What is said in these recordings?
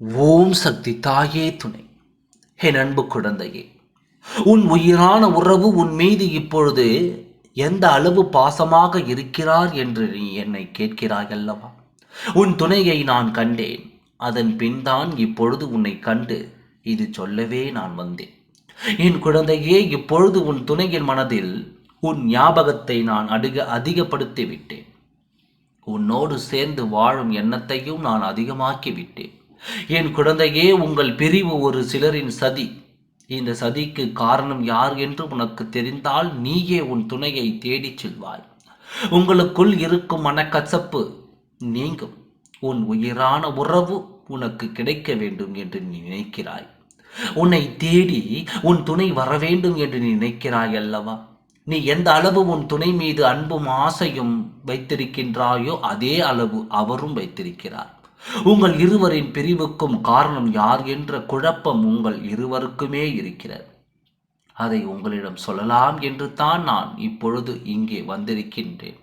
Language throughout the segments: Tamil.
ஓம் சக்தி தாயே துணை. என் அன்பு குழந்தையே உன் உயிரான உறவு உன் மீது இப்பொழுது எந்த அளவு பாசமாக இருக்கிறார் என்று நீ என்னை கேட்கிறாய் அல்லவா உன் துணையை நான் கண்டேன். அதன் பின்தான் இப்பொழுது உன்னை கண்டு இது சொல்லவே நான் வந்தேன். என் குழந்தையே இப்பொழுது உன் துணையின் மனதில் உன் ஞாபகத்தை நான் அதிக அதிகப்படுத்தி விட்டேன் உன்னோடு சேர்ந்து வாழும் எண்ணத்தையும் நான் அதிகமாக்கி விட்டேன் என் குழந்தையே உங்கள் பிரிவு ஒரு சிலரின் சதி. இந்த சதிக்கு காரணம் யார் என்று உனக்கு தெரிந்தால் நீயே உன் துணையை தேடிச் செல்வாய். உங்களுக்குள் இருக்கும் மனக்கசப்பு நீங்கும். உன் உயிரான உறவு உனக்கு கிடைக்க வேண்டும் என்று நீ நினைக்கிறாய். உன்னை தேடி உன் துணை வர வேண்டும் என்று நீ நினைக்கிறாய் அல்லவா? நீ எந்த அளவு உன் துணை மீது அன்பும் ஆசையும் வைத்திருக்கின்றாயோ அதே அளவு அவரும் வைத்திருக்கிறார். உங்கள் இருவரின் பிரிவுக்கும் காரணம் யார் என்ற குழப்பம் உங்கள் இருவருக்குமே இருக்கிறது. அதை உங்களிடம் சொல்லலாம் என்று தான் நான் இப்பொழுது இங்கே வந்திருக்கின்றேன்.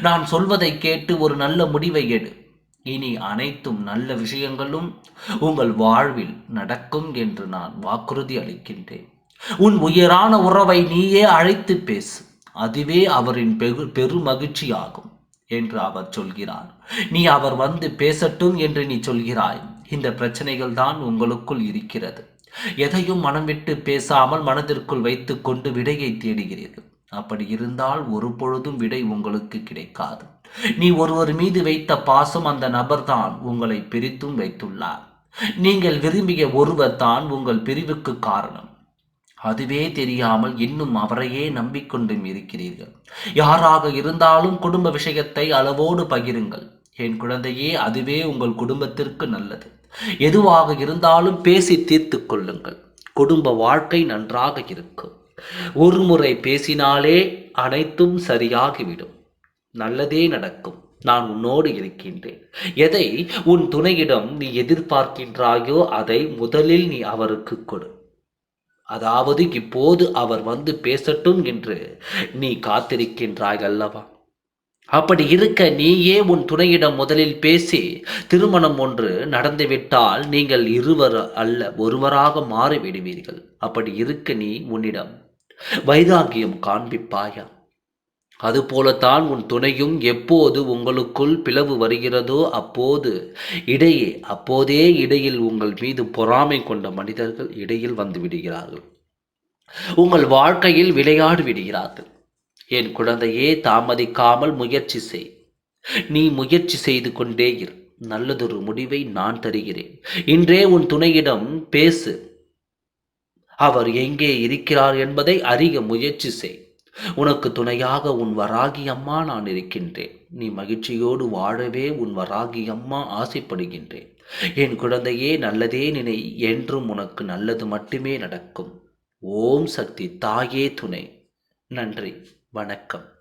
நான் சொல்வதை கேட்டு ஒரு நல்ல முடிவை எடு. இனி அனைத்தும் நல்ல விஷயங்களும் உங்கள் வாழ்வில் நடக்கும் என்று நான் வாக்குறுதி அளிக்கின்றேன். உன் உயரான உறவை நீயே அழைத்து பேசு. அதுவே அவரின் பெரு பெருமகிழ்ச்சியாகும். என்று அவர் சொல்கிறார். நீ அவர் வந்து பேசட்டும் என்று நீ சொல்கிறாய். இந்த பிரச்சனைகள் தான் உங்களுக்குள் இருக்கிறது. எதையும் மனம் விட்டு பேசாமல் மனதிற்குள் வைத்து கொண்டு விடையை தேடுகிறீர்கள். அப்படி இருந்தால் ஒரு பொழுதும் விடை உங்களுக்கு கிடைக்காது. நீ ஒருவர் மீது வைத்த பாசம் அந்த நபர்தான் உங்களை பிரித்தும் வைத்துள்ளார். நீங்கள் விரும்பிய ஒருவர் தான் உங்கள் பிரிவுக்கு காரணம். அதுவே தெரியாமல் இன்னும் அவரையே நம்பிக்கொண்டும் இருக்கிறீர்கள். யாராக இருந்தாலும் குடும்ப விஷயத்தை அளவோடு பகிருங்கள். என் குழந்தையே அதுவே உங்கள் குடும்பத்திற்கு நல்லது. எதுவாக இருந்தாலும் பேசி தீர்த்து கொள்ளுங்கள். குடும்ப வாழ்க்கை நன்றாக இருக்கும். ஒரு முறை பேசினாலே அனைத்தும் சரியாகிவிடும். நல்லதே நடக்கும். நான் உன்னோடு இருக்கின்றேன். எதை உன் துணையிடம் நீ எதிர்பார்க்கின்றாயோ அதை முதலில் நீ அவருக்கு கொடு. அதாவது இப்போது அவர் வந்து பேசட்டும் என்று நீ காத்திருக்கின்றாய் அல்லவா அப்படி இருக்க நீயே உன் துணையிடம் முதலில் பேசி திருமணம் ஒன்று நடந்துவிட்டால் நீங்கள் இருவர் அல்ல ஒருவராக மாறிவிடுவீர்கள். அப்படி இருக்க நீ உன்னிடம் வைராகியம் காண்பிப்பாயா? அதுபோலத்தான் உன் துணையும் எப்போது உங்களுக்குள் பிளவு வருகிறதோ அப்போது. இடையே அப்போதே இடையில் உங்கள் மீது பொறாமை கொண்ட மனிதர்கள் இடையில் வந்து விடுகிறார்கள். உங்கள் வாழ்க்கையில் விளையாடி விடுகிறார்கள். என் குழந்தையே தாமதிக்காமல் முயற்சி செய். நீ முயற்சி செய்து கொண்டே இரு. நல்லதொரு முடிவை நான் தருகிறேன். இன்றே உன் துணையிடம் பேசு. அவர் எங்கே இருக்கிறார் என்பதை அறிய முயற்சி செய். உனக்கு துணையாக உன் வராகி அம்மா நான் இருக்கின்றேன். நீ மகிழ்ச்சியோடு வாழவே உன் வராகி அம்மா ஆசைப்படுகின்றேன். என் குழந்தையே நல்லதே நினை என்றும் உனக்கு நல்லது மட்டுமே நடக்கும். ஓம் சக்தி தாயே துணை. நன்றி வணக்கம்.